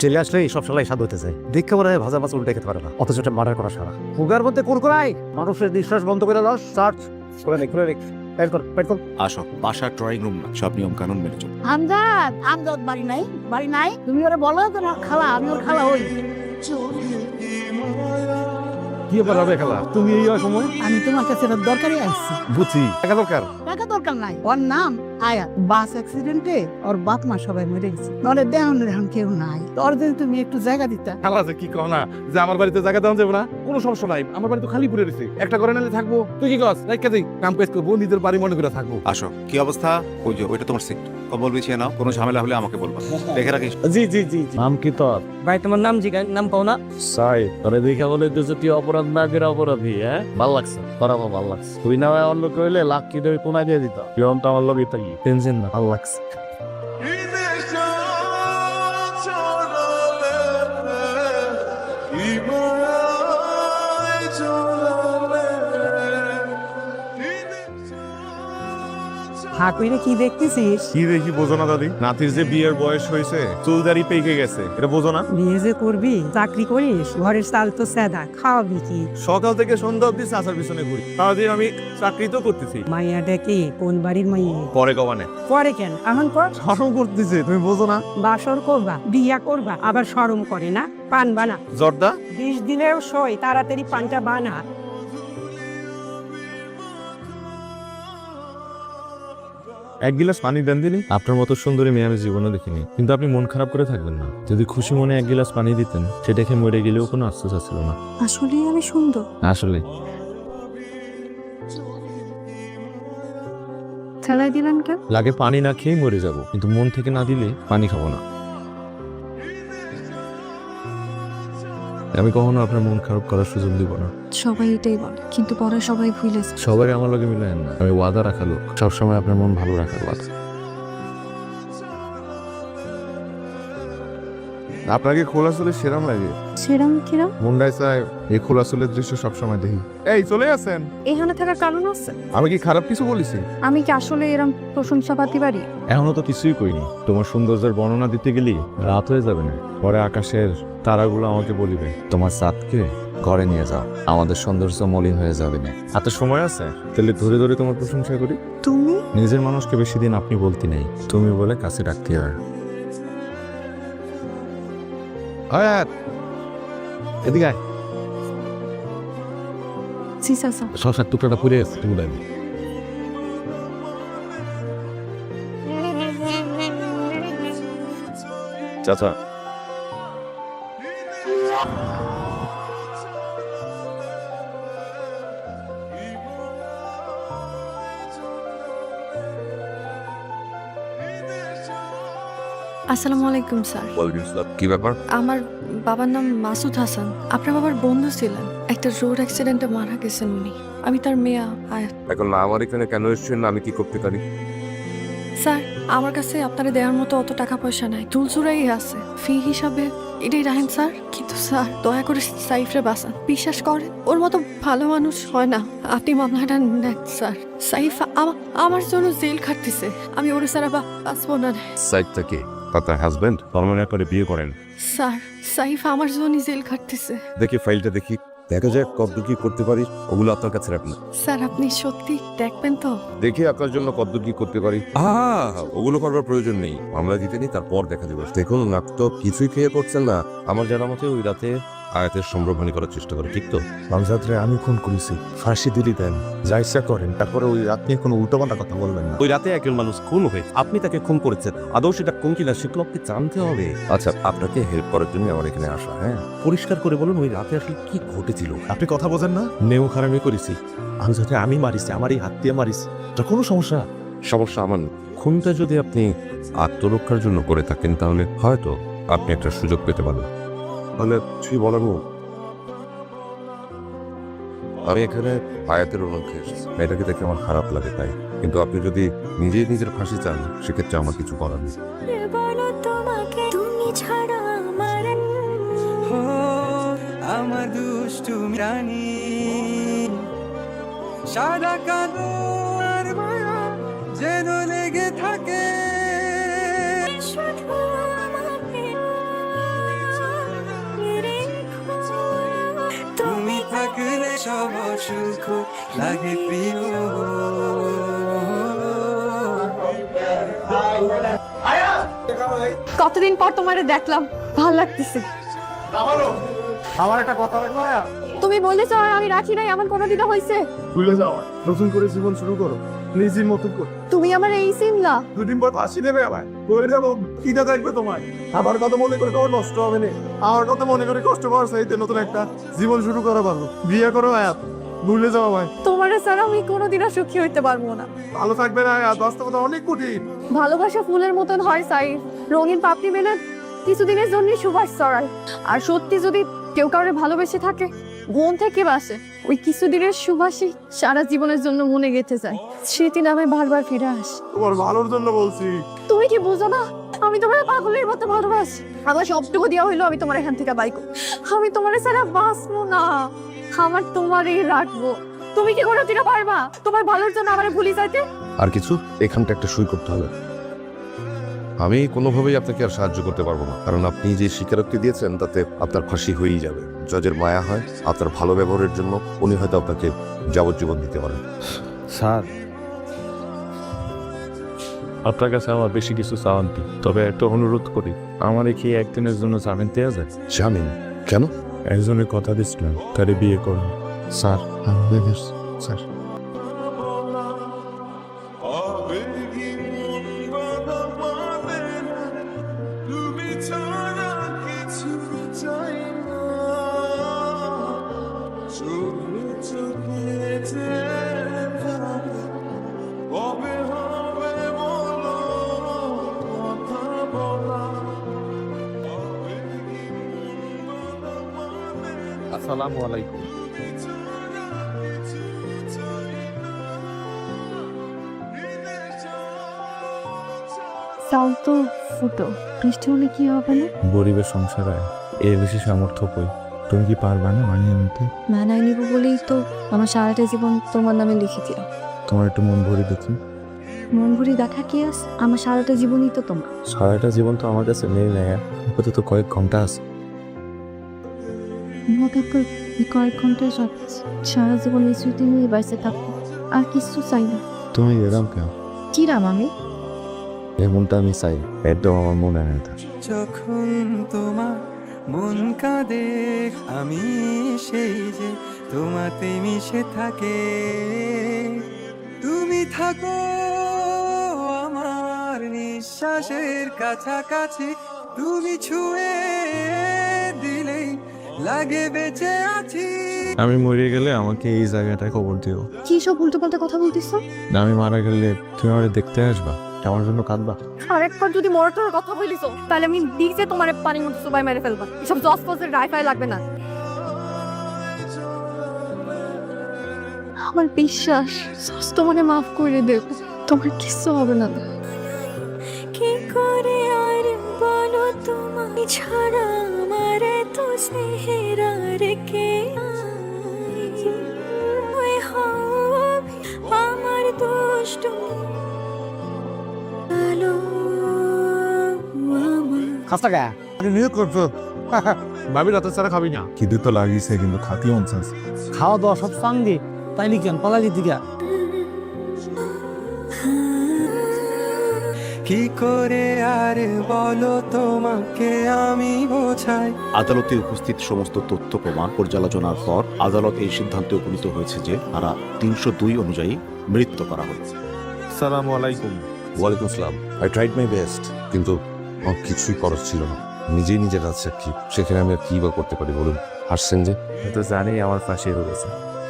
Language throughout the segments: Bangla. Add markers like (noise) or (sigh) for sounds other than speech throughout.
জেলে আসলে সব সালাই স্বাদ হতে যায় দীক্ষা মনে হয় ভাজা মাছ উল্টে খেতে পারে না। অথচ এটা মার্ডার করা সারা। ফুগার মধ্যে কুরকুরাই মানুষের নিঃশ্বাস বন্ধ করে দাও সার্চ। করে নে বের কর বের কর আসো বাসা ড্রয়িং রুম না সব নিয়ম কানুন মেনে চলো। আমজাদ আমজাদ বাড়ি নাই বাড়ি নাই। তুমি ওরা বলো তোমার খালা আমি ওর খালা হই। কি ব্যাপার হবে খালা? তুমি এই সময়? আমি তোমার কাছে দরকারই দরকারি আসছি বুঝছি টাকা দরকার? টাকা দরকার নাই। ওর নাম আয়া। বাস অ্যাক্সিডেন্টে ওর বাপ মা সবাই মরে গেছে। নলে দেহন এখন কেউ নাই। তোর যদি তুমি একটু জায়গা দিতা। খালা কি কহ না যে আমার বাড়িতে জায়গা দেওয়া যাবে না কোনো সমস্যা নাই। আমার বাড়ি তো খালি পড়ে রয়েছে। একটা করে নিলে থাকব। তুই কি কস? রাইকা যাই কাম কাজ করব নিজের বাড়ি মনে করে থাকব। আসো। কি অবস্থা? ওই যে ওইটা তোমার সিট কম্বল বিছিয়ে নাও। কোনো ঝামেলা হলে আমাকে বলবা। দেখে রাখিস। জি জি জি নাম কি তোর? ভাই তোমার নাম জিগাই নাম পাও না। সাই তোরে দেখা বলে তুই তুই অপরাধ না করে অপরাধী হ্যাঁ? ভালো লাগছে তোর আমার ভালো লাগছে। তুই না হয় অন্য কইলে লাখ কি দেবে কোনায় দিয়ে দিত। তুই অন্ত আমার ভালো লাগছে। হাকুইরে কি দেখতেছিস? কি দেখি বোঝো না দাদি? নাতির যে বিয়ের বয়স হয়েছে চুলদারি পেকে গেছে। এটা বোঝো না? বিয়ে যে করবি চাকরি করিস ঘরের চাল তো সেদা খাওয়াবি কি? সকাল থেকে সন্ধ্যা অব্দি চাষার পিছনে ঘুরি। আমি চাকরি তো করতেছি। মাইয়াটা কি কোন বাড়ির মাইয়া? পরে কমানে পরে কেন? এখন কর। শরম করতেছে তুমি বোঝো না? বাসর করবা বিয়া করবা আবার সরম করে না? পান বানা জর্দা? বিশ দিনেও সই তাড়াতাড়ি পানটা বানা। এক গিলাস পানি দেন দিনি আপনার মতো সুন্দরী মেয়ে আমি জীবনে দেখিনি। কিন্তু আপনি মন খারাপ করে থাকবেন না। যদি খুশি মনে এক গিলাস পানি দিতেন সে দেখে মরে গেলেও কোনো আশ্বাস আসছিল না। আসলে আমি সুন্দর। আসলে। ঠেলাই দিলেন কেন? লাগে পানি না খেয়ে মরে যাব। কিন্তু মন থেকে না দিলে পানি খাব না। আমি কখনো আপনার মন খারাপ করার সুযোগ দিব না। সবাই এটাই বলে কিন্তু পরে সবাই ভুলে যায়। সবাই আমার লগে মিলে না। আমি ওয়াদা রাখা লোক। সবসময় আপনার মন ভালো রাখার ওয়াদা। আপনাকে খোলা চুলে সেরাম লাগে। সেরাম কিরাম? মুন্ডাই চাই এই খোলা চুলের দৃশ্য সবসময় দেখি। এই চলে আসেন। এখানে থাকার কারণ আছে? আমি কি খারাপ কিছু বলেছি? আমি কি আসলে এরম প্রশংসা পাতি পারি এখনও তো কিছুই কইনি। তোমার সৌন্দর্যের বর্ণনা দিতে গেলি রাত হয়ে যাবে না। পরে আকাশের তারাগুলো আমাকে বলিবে তোমার সাতকে ঘরে নিয়ে যাও। আমাদের সৌন্দর্য মলিন হয়ে যাবে না। এত সময় আছে? তাহলে ধরে ধরে তোমার প্রশংসা করি। তুমি? নিজের মানুষকে বেশি দিন আপনি বলতে নেই। তুমি বলে কাছে রাখতে হয়। আয়াত এদিকে আয়। জি চাচা শশার টুকরাটা পুড়ে গেছে তুমি দেবে চাচা আসসালামু আলাইকুম স্যার। কি ব্যাপার? আমার বাবার নাম মাসুদ হাসান। আপনার বাবার বন্ধু ছিলেন। একটা রোড অ্যাক্সিডেন্টে মারা গেছেন উনি। আমি তার মেয়ে আয়াত এখন আমার এখানে কেন এসেছেন? আমি কি করতে পারি? স্যার আমার কাছে আপনারা দেওয়ার মতো অত টাকা পয়সা নাই। তুলচুরাই আছে। ফি হিসাবে এটাই রাখেন স্যার। কিন্তু স্যার দয়া করে সাইফরে বাঁচান। বিশ্বাস করেন ওর মতো ভালো মানুষ হয় না। আপনি মামলাটা নেন স্যার। সাইফ আমার জন্য জেল খাটতেছে। আমি ওর স্যার বাঁচবো না। সাইডটা তার হাজবেন্ড ফর্মুলা করে বিয়ে করেন। স্যার সাইফ আমার জন্য জেল খাটতেছে। দেখি ফাইলটা দেখি। দেখা যাক কি করতে পারি। ওগুলো আপনার কাছে রাখুন স্যার আপনি সত্যি দেখবেন তো? দেখি আপনার জন্য কত কি করতে পারি। আহা ওগুলো করবার প্রয়োজন নেই। আমরা জিতে নিই তারপর দেখা যাবে। দেখুন আপনি তো কিছুই খেয়ে করছেন না। আমার জানা মতে ওই রাতে আয়াতের সম্ভ্রমণী করার চেষ্টা করে ঠিক তো? আমজাদরে আমি খুন করেছি। ফাঁসি দিলি দেন যা ইচ্ছা করেন। তারপরে ওই রাত নিয়ে কোনো উল্টোপাল্টা কথা বলবেন না। ওই রাতে একজন মানুষ খুন হয়েছে আপনি তাকে খুন করেছেন। আদৌ সেটা খুন কিনা সেগুলো আপনি জানতে হবে। আচ্ছা আপনাকে হেল্প করার জন্য আমার এখানে আসা হ্যাঁ? পরিষ্কার করে বলুন ওই রাতে আসলে কি ঘটেছিল? আপনি কথা বোঝেন না? নেও খারামি করেছি। আমজাদে আমি মারিছি আমার এই হাত দিয়ে মারিছি। তা কোনো সমস্যা? সমস্যা আমার। খুনটা যদি আপনি আত্মরক্ষার জন্য করে থাকেন তাহলে হয়তো আপনি একটা সুযোগ পেতে পারেন তাহলে তুই বলার মুখ আমি এখানে আয়াতের অনুরোধে এসেছি। মেয়েটাকে দেখে আমার খারাপ লাগে তাই। কিন্তু আপনি যদি নিজেই নিজের ফাঁসি চান সেক্ষেত্রে আমার কিছু করার নেই। আমার দুষ্টু রানী। সাদা কালো যেন লেগে থাকে। সব সুখ লাগে প্রিয়। কতদিন পর তোমারে দেখলাম ভালো লাগতেছে। আমার একটা কথা বলব তুমি বলেছ আর আমি রাখি নাই আমার কোনো দিন হয়েছে ভুলে যাও নতুন করে জীবন শুরু করো। নিজের মতন করে। তুমি আমার এই সিমলা। দুদিন পর ফাঁসি দেবে আবার করে যাব কিনা থাকবে তোমায়। আবার কথা মনে করে তোমার নষ্ট হবে না। আমার কথা মনে করে কষ্ট পাওয়ার চাইতে নতুন একটা জীবন শুরু করা পারব বিয়ে করো আয়াত। ভুলে যাও ভাই তোমার ছাড়া আমি কোনোদিনও সুখী হইতে পারব না। ভালো থাকবে না আয়াত। বাস্তবতা অনেক কঠিন। ভালোবাসা ফুলের মতন হয় সাই রঙিন পাপড়ি মেলে কিছুদিনের জন্য সুবাস ছড়ায়। আর সত্যি যদি কেউ কাউরে ভালোবেসে থাকে মন থেকে বাসে। ওই কিছুদিনের সুবাসই সারা জীবনের জন্য মনে গেঁথে যায়। স্মৃতি নামে বারবার ফিরে আসে। তোমার ভালোর জন্য বলছি। তুমি কি বুঝো না? আমি তোমার পাগলের মতো ভালোবাসি। আমার সবটুকু দেওয়া হইল আমি তোমার এখান থেকে বাইক। আমি তোমার ছাড়া বাঁচবো না। আমার তোমারই রাখব। তুমি কি করে দিতে পারবা? তোমার ভালোর জন্য আমার ভুলি যাইতে? আর কিছু? এখানটা একটা সই করতে হবে। আমি কোনোভাবেই আপনাকে আর সাহায্য করতে পারব না। কারণ আপনি যে স্বীকারোক্তি দিয়েছেন তাতে আপনার ফাঁসি হয়েই যাবে। জজের মায়া হয় আপনার ভালো ব্যবহারের জন্য উনি হয়তো আপনাকে যাবজ্জীবন দিতে পারেন। স্যার আপনার কাছে আমার বেশি কিছু চাওয়ান তবে একটা অনুরোধ করি আমার কি একদিনের জন্য জামিন দেওয়া যায়? জামিন? কেন? একজনের কথা দিচ্ছিলাম তারে বিয়ে করুন। Sir sir. আসসালামু আলাইকুম। চাল তো ফুটো বৃষ্টি হলে কি হবে না? গরিবের সংসারে এর বেশি সামর্থ্য কই? তুমি কি পারবা না মানিয়ে নিতে? মানায় নিব বলেই তো আমার সারাটা জীবন তোমার নামে লিখে দিও তোমার একটু মন ভরি দেখি। মন ভরি দেখা কি আছে? আমার সারাটা জীবনই তো তোমার। সারাটা জীবন তো আমার কাছে নেই না আপাতত কয়েক ঘণ্টা আছে। এই কয়েক ঘন্টায় সব সারা জীবন এই স্মৃতি নিয়ে বাঁচতে থাকব। আর কিছু চাই না। তুমি এরম কেন? কিরাম আমি? এমনটা আমি চাই একদম আমার মনে নেই যখন তোমার মন কাঁদে আমি সেই যে তোমাতে মিশে থাকে। তুমি থাকো আমার নিঃশ্বাসের কাছাকাছি তুমি ছুঁয়ে লাগে বেঁচে আছি। আমি মরে গেলে আমাকে এই জায়গাটায় খবর দিও। কি সব উল্টো পাল্টা কথা বলতেছো আমি মারা গেলে তুমি আমাকে দেখতে আসবা আমার জন্য কাঁদবা। আরেকবার যদি মরটোর কথা বলিস তাহলে আমি নিজে তোমার পানির মধ্যে সবাই মেরে ফেলবা। এসব জস ফসের রাইফাই লাগবে না। আমার বিশ্বাস জস তোমারে মাফ করে দেব। তোমার কিচ্ছু হবে না। কি করে আর বলো তোমাকে ছাড়া? আমার এত স্নেহের আর কে নাই? ওই হবে আমার দুষ্ট আলো আমার খাস্তা গা নিয়োগ করছ ভাবি রাতের ছাড়া খাবি না খিদে তো লাগিয়েছে কিন্তু খাতি খাওয়া দাওয়া সব সঙ্গে তাই নাকি পালালি দিকে কি করে আর বলো তোমাকে আমি বোঝাই? আদালতে উপস্থিত সমস্ত তথ্য প্রমাণ পর্যালোচনার পর আদালত এই সিদ্ধান্তে উপনীত হয়েছে যে তারা তিনশো দুই অনুযায়ী মৃত্যু করা হয়েছে। সালামু আলাইকুম। ওয়ালাইকুম আসসালাম আই ট্রাইড মাই বেস্ট কিন্তু আমার কিছুই করার ছিল না। নিজেই নিজের রাত সাক্ষী। সেখানে আমি আর কি বা করতে পারি বলুন? হাসছেন যে? তো জানি আমার ফাঁসি হয়েছে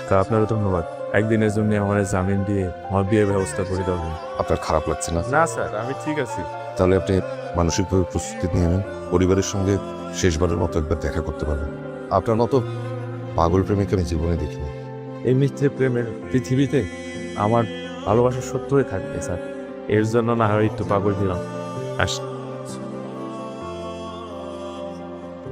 তা আপনারও ধন্যবাদ। একদিনের জন্য আমার জামিন দিয়ে আমার বিয়ের ব্যবস্থা করে দেবেন আপনার খারাপ লাগছে না? না স্যার আমি ঠিক আছি। তাহলে আপনি মানসিকভাবে প্রস্তুতি নিয়ে নেন পরিবারের সঙ্গে শেষবারের মতো একবার দেখা করতে পারবেন। আপনার মতো পাগল প্রেমিক আমি জীবনে দেখিনি। এই মিথ্যে প্রেমের পৃথিবীতে আমার ভালোবাসা সত্য হয়ে থাকবে স্যার। এর জন্য না হয় একটু পাগল দিলাম আস।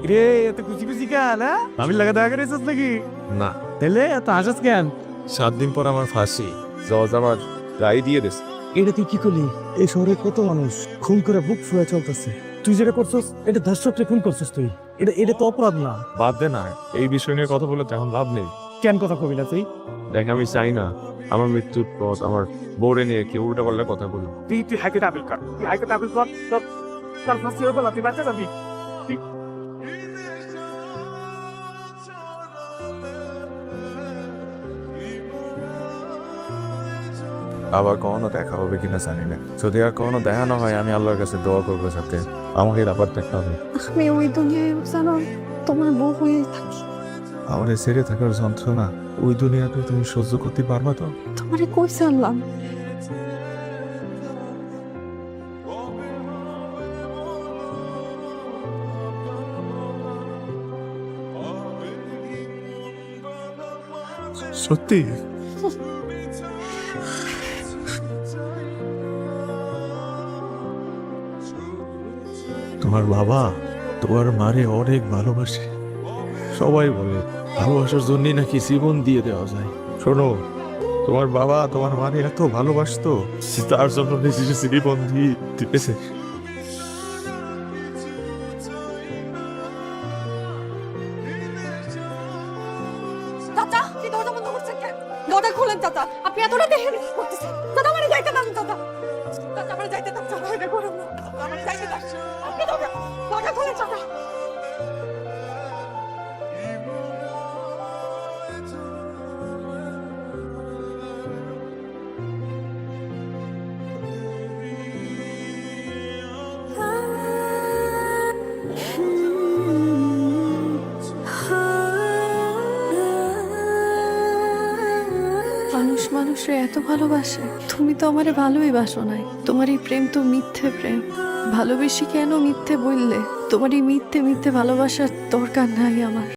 রে এত খুশি খুশি কেন হ্যাঁ? আমি লাগা দেখা করেছিস নাকি? না। তাহলে এত হাসাস কেন? সাত দিন পর আমার ফাঁসি। জজ আমার রায় দিয়ে দিস এটা তুই কি করলি? এই শহরে কত মানুষ খুন করে বুক ফুয়ে চলতেছে। তুই যেটা করছস এটা ধর্ষককে খুন করছস তুই। এটা এটা তো অপরাধ না। বাদ দে না এই বিষয় নিয়ে কথা বলে তেমন লাভ নেই। কেন কথা কবি না তুই? দেখ আমি চাই না আমার মৃত্যুর পর আমার বোরে নিয়ে কেউ উল্টা পাল্টা কথা বলুন তুই তুই হাইকে আপিল কর। তুই হাইকে আপিল কর তোর তোর ফাঁসি হবে না তুই বাঁচা যাবি। আবার কখনো দেখা হবে কিনা জানি না। যদি আর কখনো দেখা না হয় আমি আল্লাহর কাছে দোয়া করব সাথে। আমাকে আবার দেখা হবে। আমি ওই দুনিয়ায় জানো তোমার বউ হয়ে থাকি। আমার এই ছেড়ে থাকার যন্ত্রণা ওই দুনিয়াতে তুমি সহ্য করতে পারবা তো? তোমারে কই জানলাম সত্যি? (laughs) তোমার বাবা তোমার মারে অনেক ভালোবাসে। সবাই বলে, ভালোবাসার জন্যই নাকি জীবন দিয়ে দেওয়া যায়। শোনো, তোমার বাবা তোমার মারে এত ভালোবাসতো তার জন্য নিজের জীবন দিয়ে দিতেছে আপনি এত রাতে হেরে করতেছেন দরজা মানুষ মানুষে এত ভালোবাসে। তুমি তো আমারে ভালোই বাসো নাই। তোমার এই প্রেম তো মিথ্যে প্রেম। ভালোবেসি কেন মিথ্যে বললে? তোমার এই মিথ্যে মিথ্যে ভালোবাসার দরকার নাই আমার।